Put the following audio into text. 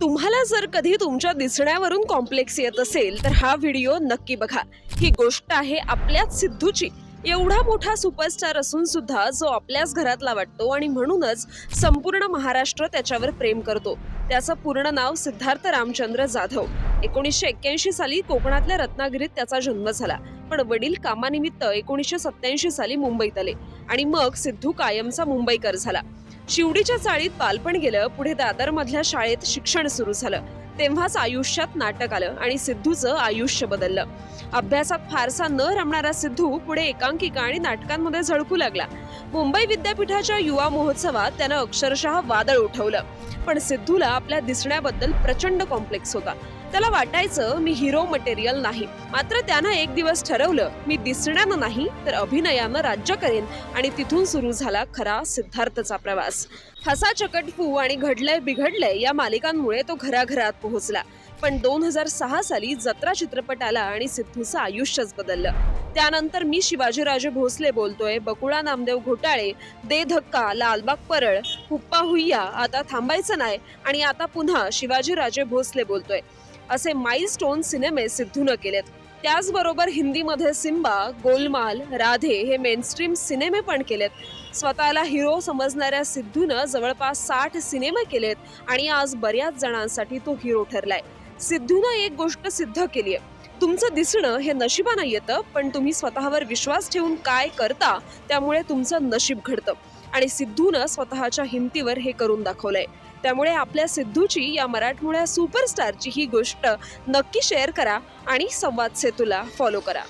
तुम्हाला जर कधी तुमच्या दिसण्यावरून कॉम्प्लेक्स येत असेल तर हा व्हिडिओ नक्की बघा. ही गोष्ट आहे आपल्याच सिद्धूची. एवढा मोठा सुपरस्टार असून सुद्धा जो आपल्याच घरातला वाटतो आणि म्हणूनच संपूर्ण महाराष्ट्र त्याच्यावर प्रेम करतो. त्याचं पूर्ण नाव सिद्धार्थ रामचंद्र जाधव. एकोणीसशे एक्क्याऐंशी साली कोकणातल्या रत्नागिरीत त्याचा जन्म झाला. पण वडील कामानिमित्त एकोणीसशे सत्याऐंशी साली मुंबईत आले. आणि मग सिद्धू कायमचा मुंबईकर झाला. शिवडीच्या चाळीत बालपण गेलं. पुढे दादर मधल्या शाळेत शिक्षण सुरू झालं. तेव्हाच आयुष्यात नाटक आलं आणि सिद्धूचं आयुष्य बदललं. अभ्यासात फारसा न रमणारा सिद्धू पुढे एकांकिका आणि नाटकांमध्ये झळकू लागला. मुंबई विद्यापीठाच्या युवा महोत्सवात त्यानं अक्षरशः वादळ उठवलं. पण सिद्धूला आपल्या दिसण्याबद्दल प्रचंड कॉम्प्लेक्स होता. त्याला वाटायचं मी हिरो मटेरियल नाही. मात्र त्यानं एक दिवस ठरवलं मी दिसण्यानं नाही तर अभिनयानं राज्य करेन. आणि तिथून सुरू झाला खरा सिद्धार्थचा प्रवास. हसा चकटफू आणि घडलंय बिघडलंय या मालिकांमुळे तो घराघरात पोहोचला. पण दोन हजार सहा साली जत्रा चित्रपट आला आणि सिद्धूचं आयुष्यच बदललं. त्यानंतर मी शिवाजीराजे भोसले बोलतोय बकुळा नामदेव घोटाळे दे धक्का लालबाग परळ हुप्पा हुय्या आता थांबायचं नाही आणि आता पुन्हा शिवाजीराजे भोसले बोलतोय. असे माईलस्टोन सिनेमे सिद्धूनं केलेत. त्याचबरोबर हिंदीमध्ये सिम्बा गोलमाल राधे हे मेनस्ट्रीम सिनेमे पण केलेत. स्वतःला हिरो समजणाऱ्या सिद्धूनं जवळपास साठ सिनेमे केलेत आणि आज बऱ्याच जणांसाठी तो हिरो ठरलाय. सिद्धूनं एक गोष्ट सिद्ध केली आहे तुमचं दिसणं हे नशिबानं येतं पण तुम्ही स्वतःवर विश्वास ठेवून काय करता त्यामुळे तुमचं नशीब घडतं. आणि सिद्धूनं स्वतःच्या हिमतीवर हे करून दाखवलंय. त्यामुळे आपल्या सिद्धूची या मराठमोळ्या सुपरस्टारची ही गोष्ट नक्की शेअर करा आणि संवाद सेतूला फॉलो करा.